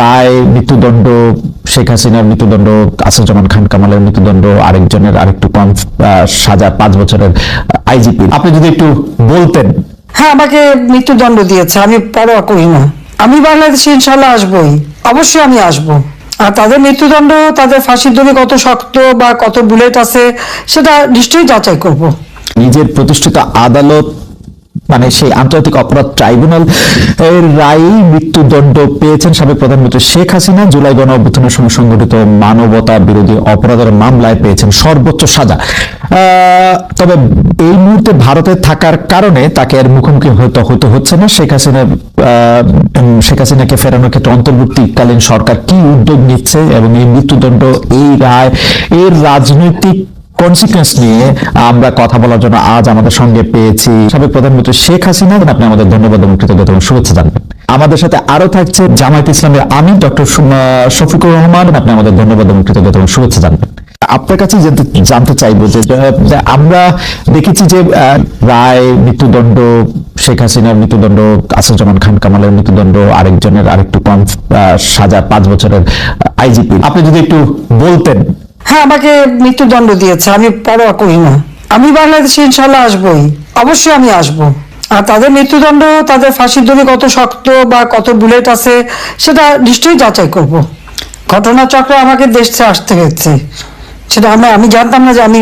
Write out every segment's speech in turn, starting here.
রায় মৃত্যুদণ্ড শেখ হাসিনার মৃত্যুদণ্ড আসাদুজ্জামান খান কামালের মৃত্যুদণ্ড আরেকজনের আরেকটু কম সাজা পাঁচ বছরের আইজিপি। আপনি যদি একটু বলতেন। হ্যাঁ আমাকে মৃত্যুদণ্ড দিয়েছে আমি পরোয়া করি না। আমি বাংলাদেশে ইনশাল্লাহ আসবই অবশ্যই আমি আসব। আর তাদের মৃত্যুদণ্ড তাদের ফাঁসির দড়ি কত শক্ত বা কত বুলেট আছে সেটা নিশ্চয়ই যাচাই করব। নিজের প্রতিষ্ঠিত আদালত মানে সেই আন্তর্জাতিক অপরাধ ট্রাইব্যুনাল এর রায় মৃত্যুদণ্ড পেয়েছেন সাবেক প্রধানমন্ত্রী শেখ হাসিনা। জুলাই গণ অভ্যুত্থানের সময় সংঘটিত মানবতা বিরোধী অপরাধের মামলায় পেয়েছেন সর্বোচ্চ সাজা। তবে এই মুহূর্তে ভারতে থাকার কারণে তাকে আর মুখোমুখি হতে হতে হচ্ছে না। শেখ হাসিনা শেখ হাসিনাকে ফেরানোর ক্ষেত্রে অন্তর্বর্তীকালীন সরকার কি উদ্যোগ নিচ্ছে এবং এই মৃত্যুদণ্ড, এই রায়, এর রাজনৈতিক কনসিকুয়েন্স নিয়ে আমরা কথা বলার জন্য আজ আমাদের সঙ্গে পেয়েছি সাবেক প্রধানমন্ত্রী শেখ হাসিনা। আপনি আমাদের ধন্যবাদ এবং কৃতজ্ঞতা এবং শুভেচ্ছা জানবেন। আমাদের সাথে আরও থাকছে জামায়াত ইসলামের আমি ডক্টর শফিকুর রহমান। আপনি আমাদের ধন্যবাদ এবং কৃতজ্ঞতা এবং শুভেচ্ছা জানবেন। আপনার কাছে জানতে জানতে চাইব যে আমরা দেখেছি যে রায়, মৃত্যুদণ্ড, শেখ হাসিনার মৃত্যুদণ্ড, আসাদুজ্জামান খান কামালের মৃত্যুদণ্ড, আরেকজনের আরেকটু কম সাজা, পাঁচ বছরের আইজিপি। আপনি যদি একটু বলতেন হ্যাঁ আমাকে মৃত্যুদণ্ড দিয়েছে, আমি পরোয়া করি না। আমি বাংলাদেশে ইনশাল্লাহ আসবই, অবশ্যই আমি আসব। আর তাদের মৃত্যুদণ্ড, তাদের ফাঁসির দড়ি কত শক্ত বা কত বুলেট আছে, সেটা নিশ্চয়ই যাচাই করব। ঘটনাচক্রে আমাকে দেশ ছেড়ে আসতে হয়েছে। সেটা আমরা, আমি জানতাম না যে আমি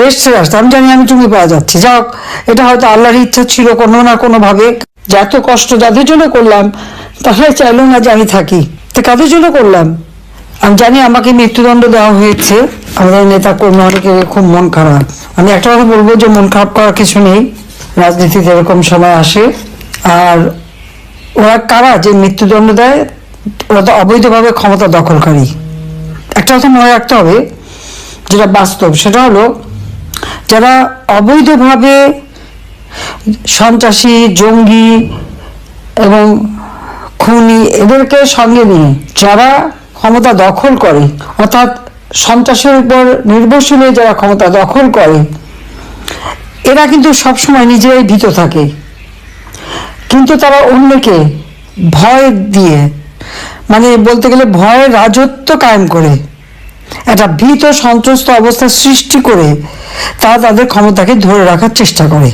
দেশ ছেড়ে আসতে, আমি জানি আমি চুমি পাওয়া যাচ্ছি। হোক, এটা হয়তো আল্লাহর ইচ্ছা ছিল কোনো না কোনো ভাবে যে এত কষ্ট যাদের জন্য করলাম, তাহলে চাইলো না যে আমি থাকি। তো কাদের জন্য করলাম? আমি জানি আমাকে মৃত্যুদণ্ড দেওয়া হয়েছে। আমাদের নেতা কর্মী অনেকের খুব মন খারাপ। আমি একটা কথা বলব যে মন খারাপ করার কিছু নেই। রাজনীতিতে এরকম সময় আসে। আর ওরা কারা যে মৃত্যুদণ্ড দেয়, ওরা তো অবৈধভাবে ক্ষমতা দখলকারী। একটা কথা মনে রাখতে হবে, যেটা বাস্তব, সেটা হলো যারা অবৈধভাবে সন্ত্রাসী, জঙ্গি এবং খুনি এদেরকে সঙ্গে নিয়ে, যারা ক্ষমতা দখল করে, অর্থাৎ সন্ত্রাসের উপর নির্ভরশীল হয়ে যারা ক্ষমতা দখল করে, এরা কিন্তু সবসময় নিজেরাই ভীত থাকে। কিন্তু তারা অন্যকে ভয় দিয়ে মানে বলতে গেলে ভয়ের রাজত্ব কায়েম করে, একটা ভীত সন্ত্রস্ত অবস্থা সৃষ্টি করে, তারা তাদের ক্ষমতাকে ধরে রাখার চেষ্টা করে।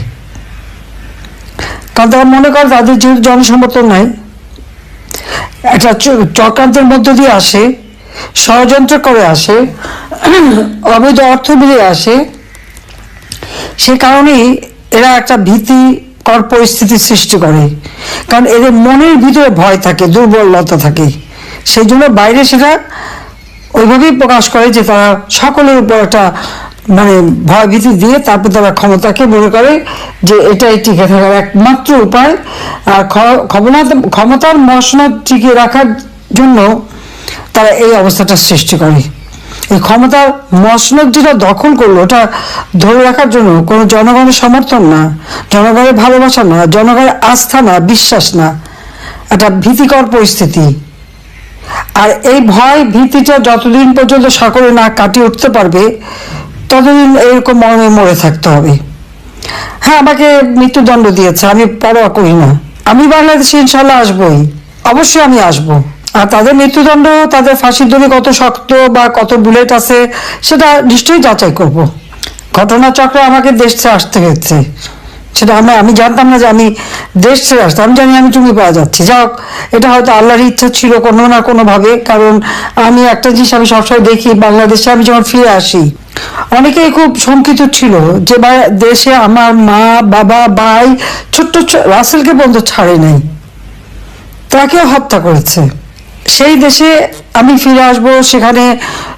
কারণ তারা মনে করে তাদের যেহেতু জনসমর্থন নাই একটা চক্রান্তের মধ্য দিয়ে আসে, ষড়যন্ত্র করে আসে, অবৈধ অর্থ মিলিয়ে আসে। সে কারণেই এরা একটা ভীতিকর পরিস্থিতি সৃষ্টি করে। কারণ এদের মনের ভিতরে ভয় থাকে, দুর্বলতা থাকে। সেই জন্য বাইরে সেটা ওইভাবেই প্রকাশ করে যে তারা সকলের উপর একটা মানে ভয় ভীতি দিয়ে তারপর তারা ক্ষমতাকে মনে করে যে এটাই টিকে থাকার একমাত্র উপায়। আর ক্ষমতার মসনদ টিকিয়ে রাখার জন্য তারা এই অবস্থাটা সৃষ্টি করে। এই ক্ষমতার মসনদ যেটা দখল করল, ওটা ধরে রাখার জন্য কোনো জনগণের সমর্থন না, জনগণের ভালোবাসা না, জনগণের আস্থা না, বিশ্বাস না। একটা ভীতিকর পরিস্থিতি। আর এই ভয় ভীতিটা যতদিন পর্যন্ত সকলে না কাটিয়ে উঠতে পারবে ততদিন এরকম মর্মে মরে থাকতে হবে। হ্যাঁ আমাকে মৃত্যুদণ্ড দিয়েছে, আমি পরোয়া করি না। আমি বাংলাদেশে ইনশাল্লাহ আসবই। অবশ্যই আমি আসব। আর তাদের মৃত্যুদণ্ড, তাদের ফাঁসির দড়ি কত শক্ত বা কত বুলেট আছে, সেটা নিশ্চয়ই যাচাই করব। ঘটনাচক্রে আমাকে দেশ ছেড়ে আসতে হয়েছে। সেটা আমি আমি জানতাম না যে আমি দেশ ছেড়ে আসতে, আমি জানি আমি চুমি পাওয়া যাচ্ছি। যাই হোক, এটা হয়তো আল্লাহর ইচ্ছা ছিল কোনো না কোনোভাবে, কারণ আমি একটা জিনিস আমি সবসময় দেখি, বাংলাদেশে আমি যখন ফিরে আসি অনেকেই খুব শঙ্কিত ছিল যে দেশে আমার মা, বাবা, ভাই, ছোট্ট রাসেলকে পর্যন্ত ছাড়ে নাই। তাকেও হত্যা করেছে। সেই দেশে আমি ফিরে আসব, সেখানে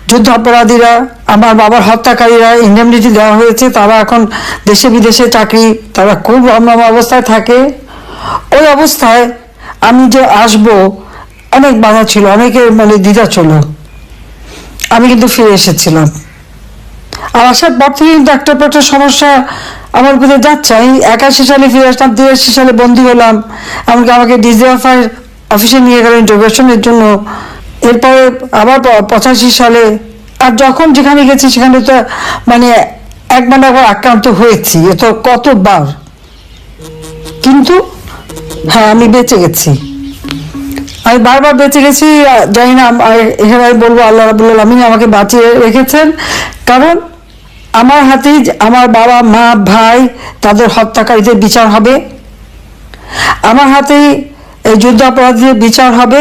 যুদ্ধ অপরাধীরা আমার বাবার হত্যাকারীরা ইন্ডেমনিটি দেওয়া হয়েছে, তারা এখন দেশে বিদেশে চাকরি, তারা খুব রমরম অবস্থায় থাকে। ওই অবস্থায় আমি যে আসব, অনেক বাধা ছিল, অনেকের মানে দ্বিধা ছিল। আমি কিন্তু ফিরে এসেছিলাম। আর আসার পর থেকে কিন্তু একটা পর সমস্যা আমার ভিতরে যাচ্ছে। আমি একাশি সালে ফিরে আসলাম, তিরাশি সালে বন্দী হলাম। এমনকি আমাকে ডিজিএফআই অফিসে নিয়ে গেলেন ইন্টারভেশনের জন্য। এরপরে আবার পঁচাশি সালে। আর যখন যেখানে গেছি, সেখানে তো মানে একবার একবার আক্রান্ত হয়েছি। এ তো কতবার? কিন্তু হ্যাঁ আমি বেঁচে গেছি। আমি বারবার বেঁচে গেছি জানি না এখানে আমি বলব, আল্লাহ রাবুল আলমিন আমাকে বাঁচিয়ে রেখেছেন। কারণ আমার হাতেই আমার বাবা, মা, ভাই, তাদের হত্যাকারীদের বিচার হবে। আমার হাতেই এই যুদ্ধ অপরাধীদের বিচার হবে।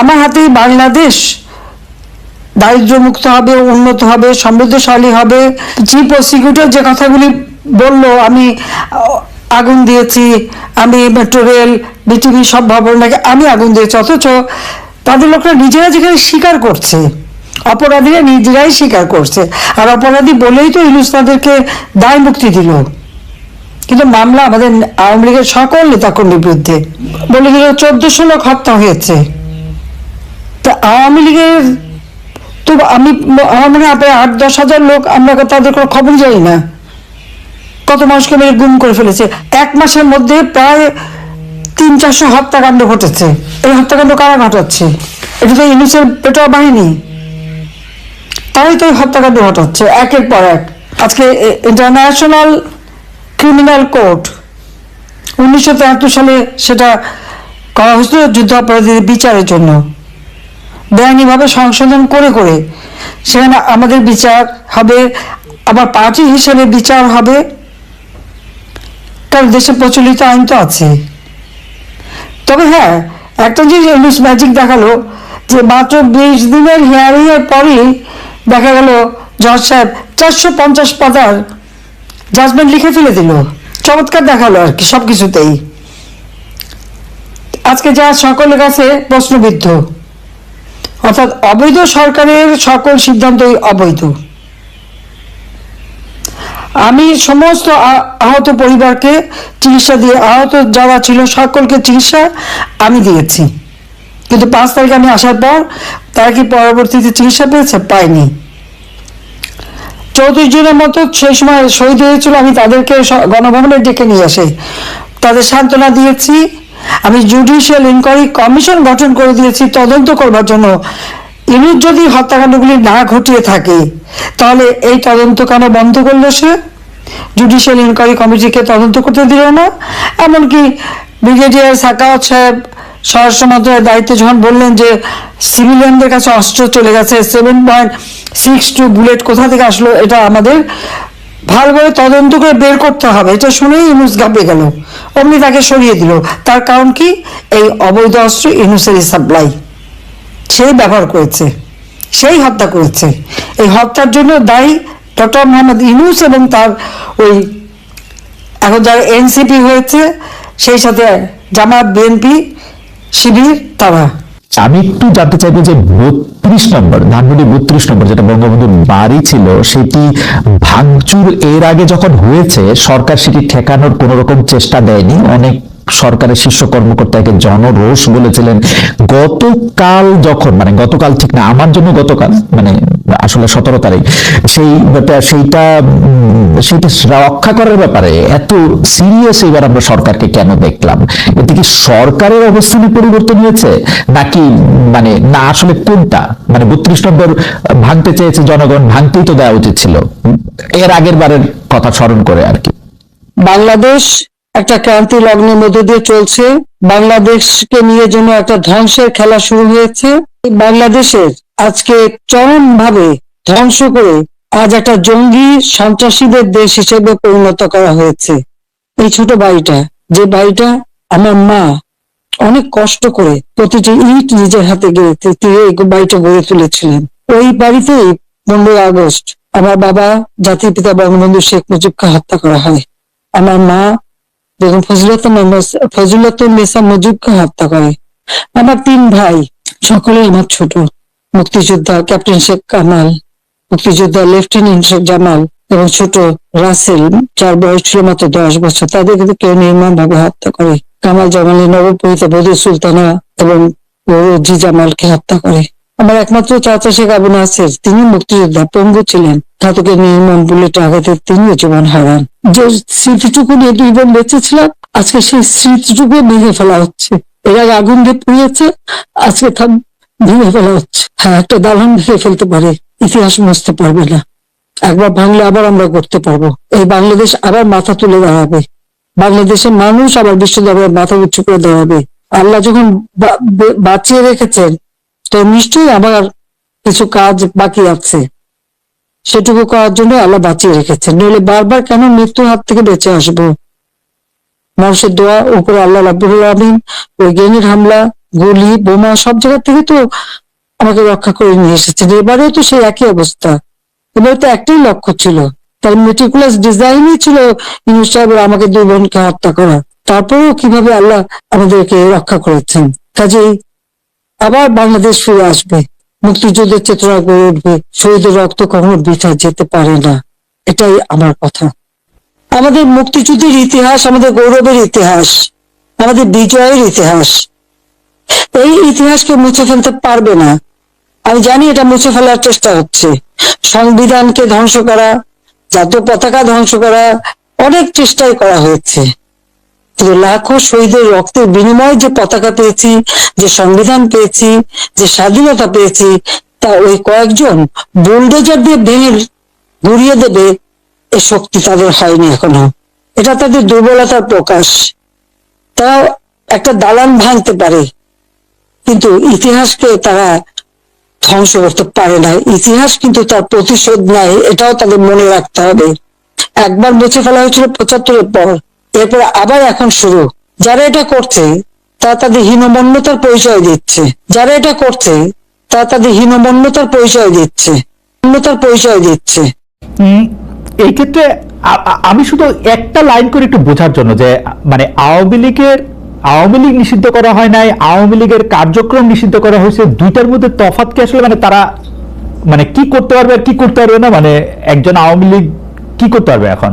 আমার হাতেই বাংলাদেশ দারিদ্র্যমুক্ত হবে, উন্নত হবে, সমৃদ্ধশালী হবে। চিফ প্রসিকিউটর যে কথাগুলি বলল, আমি আগুন দিয়েছি, আমি মেট্রো রেল বিটিভি সব ভবন নাকি আমি আগুন দিয়েছি, অথচ তাদের লোকরা নিজেরা যেখানে স্বীকার করছে অপরাধীরা নিজেরাই স্বীকার করছে। আর অপরাধী বলেই তো ইলুস তাদেরকে দায় মুক্তি দিল। কিন্তু মামলা আমাদের আওয়ামী লীগের সকল নেতাকর্মীর বিরুদ্ধে। বলে দিল, চোদ্দশো লোক হত্যা হয়েছে। তা আওয়ামী লীগের তো আমি আমার মনে হয় আট, দশ হাজার লোক, আমরা তাদের কোনো খবর জানি না। কত মানুষকে মেরে গুম করে ফেলেছে। এক মাসের মধ্যে প্রায় তিন, চারশো হত্যাকাণ্ড ঘটেছে। এই হত্যাকাণ্ড কারা ঘটাচ্ছে? এটা তো ইউনিসের পেটোয়া বাহিনী। এই হত্যাকাণ্ড ঘটাচ্ছে একের পর এক। আজকে ইন্টারন্যাশনাল ক্রিমিনাল কোর্ট উনিশশো সালে সেটা করা হয়েছিল যুদ্ধ অপরাধীদের বিচারের জন্য। বেআইনিভাবে সংশোধন করে করে। সেখানে আমাদের বিচার হবে আবার পার্টি হিসেবে বিচার হবে। কারণ দেশে প্রচলিত আইন তো আছে। তবে হ্যাঁ একটা জিনিস ম্যাজিক দেখাল যে মাত্র বিশ দিনের হিয়ারিং এর পরই দেখা গেল জজ সাহেব চারশো পঞ্চাশ পাতার জাজমেন্ট লিখে ফেলে দিল। চমৎকার দেখাল আর কি সব কিছুতেই আজকে যা সকলের কাছে প্রশ্নবিদ্ধ, অর্থাৎ অবৈধ সরকারের সকল সিদ্ধান্তই অবৈধ। আমি সমস্ত আহত পরিবারকে চিকিৎসা দিয়ে, আহত যারা ছিল সকলকে চিকিৎসা আমি দিয়েছি। কিন্তু পাঁচ তারিখে আমি আসার পর তারা কি পরবর্তীতে চিকিৎসা পেয়েছে? পায়নি। চৌত্রিশ জনের মতো সেই সময় শহীদ হয়েছিল। আমি তাদেরকে গণভবনে ডেকে নিয়ে আসি। তাদের সান্ত্বনা দিয়েছি। আমি জুডিশিয়াল ইনকোয়ারি কমিশন গঠন করে দিয়েছি। তদন্ত করবার জন্য। ইনুর যদি হত্যাকাণ্ডগুলি না ঘটিয়ে থাকে, তাহলে এই তদন্ত কেন বন্ধ করল সে? জুডিশিয়াল ইনকোয়ারি কমিটিকে তদন্ত করতে দিল না। এমনকি ব্রিগেডিয়ার সাকাওয়াত সাহেব স্বরাষ্ট্র মন্ত্রণালয়ের দায়িত্বে যখন বললেন যে সিভিলিয়ানদের কাছে অস্ত্র চলে গেছে seven point six two bullet কোথা থেকে আসলো, এটা আমাদের ভালোভাবে তদন্ত করে বের করতে হবে। এটা শুনেই ইনুস গাবে গেল। অমনি তাকে সরিয়ে দিল। তার কারণ কি? এই অবৈধ অস্ত্র ইনুসেরই সাপ্লাই সেই ব্যবহার করেছে। সেই হত্যা করেছে। এই হত্যার জন্য দায়ী ডক্টর মোহাম্মদ ইনুস এবং তার ওই এখন যারা এনসিপি হয়েছে, সেই সাথে জামাত বিএনপি শিবির তারা। আমি একটু জানতে চাইব যে বত্রিশ নম্বর, ধানমন্ডি বত্রিশ নম্বর যেটা বঙ্গবন্ধুর বাড়ি ছিল, সেটি ভাঙচুর এর আগে যখন হয়েছে, সরকার সেটি ঠেকানোর কোন রকম চেষ্টা দেয়নি? অনেক সরকারের শীর্ষ কর্মকর্তাকে জনরোষ বলেছিলেন। গতকাল যখন মানে গতকাল ঠিক না, আমার জন্য গতকাল মানে আসলে সতেরো তারিখ, সেই সেইটা সেইটা রক্ষা করার ব্যাপারে এত সিরিয়াস এবার আমরা সরকারকে কেন দেখলাম? এতে কি সরকারের অবস্থানে পরিবর্তন হয়েছে? নাকি মানে না, আসলে কোনটা? মানে বত্রিশ নম্বর ভাঙতে চেয়েছে জনগণ, ভাঙতেই তো দেওয়া উচিত ছিল। এর আগের বারের কথা স্মরণ করে আর কি। বাংলাদেশ একটা ক্রান্তি লগ্নের মধ্যে দিয়ে চলছে। বাংলাদেশকে নিয়ে যেন একটা ধ্বংসের খেলা শুরু হয়েছে। বাংলাদেশের আজকে চরম ভাবে ধ্বংস করে আজ একটা জঙ্গি সন্ত্রাসীদের দেশ হিসেবে পরিণত করা হয়েছে। এই ছোট বাড়িটা, যে বাড়িটা আমার মা অনেক কষ্ট করে প্রতিটি ইট নিজের হাতে গেড়ে দিয়ে এই বাড়িটা গড়ে তুলেছিলেন। ওই বাড়িতেই পনেরোই আগস্ট আমার বাবা জাতির পিতা বঙ্গবন্ধু শেখ মুজিবকে হত্যা করা হয়। আমার মা বেগম ফজিলত ফজিলত নেসা মুজিবকে হত্যা করে। আমার তিন ভাই, সকলেই আমার ছোট। মুক্তিযোদ্ধা ক্যাপ্টেন শেখ কামাল, মুক্তিযোদ্ধা লেফটেন্যান্ট শেখ জামাল এবং ছোট রাসেল, যার বয়স ছিল মাত্র দশ বছর তাদের কিন্তু কেউ নির্মম ভাবে হত্যা করে। কামাল জামালের নবপরিত বধু সুলতানা এবং রোজি জামালকে হত্যা করে। আমার একমাত্র চাচা শেখ আবু নাসের, তিনি মুক্তিযোদ্ধা, পঙ্গু ছিলেন। ঘাতকের নির্মম বুলেটে আঘাতে তিনিও জীবন হারান। যে স্মৃতিটুকু নিয়ে দুই বোন বেঁচেছিলাম, আজকে সেই স্মৃতিটুকু ভেঙে ফেলা হচ্ছে। এর আগে আগুন দিয়ে পুড়িয়েছে, আজকে তা ভেঙে ফেলা হচ্ছে। হ্যাঁ একটা দালান ভেঙে ফেলতে পারে, ইতিহাস মুছতে পারবে না। একবার ভাঙলে আবার আমরা করতে পারব। এই বাংলাদেশ আবার মাথা তুলে দাঁড়াবে। বাংলাদেশের মানুষ আবার বিশ্ব দরবারে মাথা উঁচু করে দাঁড়াবে। আল্লাহ যখন বাঁচিয়ে রেখেছেন তো নিশ্চয়ই আমার কিছু কাজ বাকি আছে। সেটুকু করার জন্য আল্লাহ বাঁচিয়ে রেখেছেন। নইলে বারবার কেন মৃত্যুর হাত থেকে বেঁচে আসব? মানুষের দোয়া উপরে আল্লাহ রাব্বুল আলামিন ওই গ্রেনেড হামলা, গুলি, বোমা সব জায়গা থেকে তো আমাকে রক্ষা করে নিয়ে এসেছেন। এবারেও তো সেই একই অবস্থা। এবারে তো একটাই লক্ষ্য ছিল। তার মেটিকুলাস ডিজাইনই ছিল ইউনুস সাহেবের আমাকে দুই বোনকে হত্যা করা। তারপরেও কীভাবে আল্লাহ আমাদেরকে রক্ষা করেছেন? কাজেই আবার বাংলাদেশ ফিরে আসবে। মুক্তিযুদ্ধের চেতনা গড়ে উঠবে। শহীদের রক্ত কখনো বৃথা যেতে পারে না। এটাই আমার কথা। আমাদের মুক্তিযুদ্ধের ইতিহাস আমাদের গৌরবের ইতিহাস, আমাদের বিজয়ের ইতিহাস। এই ইতিহাসকে মুছে ফেলতে পারবে না। আমি জানি এটা মুছে ফেলার চেষ্টা হচ্ছে। সংবিধানকে ধ্বংস করা, জাতীয় পতাকা ধ্বংস করা অনেক চেষ্টাই করা হয়েছে। কিন্তু লাখো শহীদের রক্তের বিনিময়ে যে পতাকা পেয়েছি, যে সংবিধান পেয়েছি, যে স্বাধীনতা পেয়েছি, তা ওই কয়েকজন বুলডোজার দিয়ে ভেঙে ঘুরিয়ে দেবে, এ শক্তি তাদের হয়নি এখনও। এটা তাদের দুর্বলতার প্রকাশ। তারা একটা দালান ভাঙতে পারে, কিন্তু ইতিহাসকে তারা ধ্বংস করতে পারে না। ইতিহাস কিন্তু তার প্রতিশোধ নাই এটাও তাদের মনে রাখতে হবে। একবার মুছে ফেলা হয়েছিল পঁচাত্তরের পর। এরপর আবার এখন শুরু। যারা এটা করছে, তারা তাদের হীনমন্যতার পরিচয় দিচ্ছে। যারা এটা করছে, তারা তাদের হীনমন্যতার পরিচয় দিচ্ছে। মন্যতার পরিচয় দিচ্ছে। এই ক্ষেত্রে আমি শুধু একটা লাইন করে একটু বোঝার জন্য যে মানে আওয়ামী লীগের, আওয়ামী লীগ নিষিদ্ধ করা হয় নাই, আওয়ামী লীগের কার্যক্রম নিষিদ্ধ করা হয়েছে, দুইটার মধ্যে তফাৎ কি আসলে মানে তারা মানে কি করতে পারবে আর কি করতে পারবে না? মানে একজন আওয়ামী লীগ কি করতে পারবে এখন?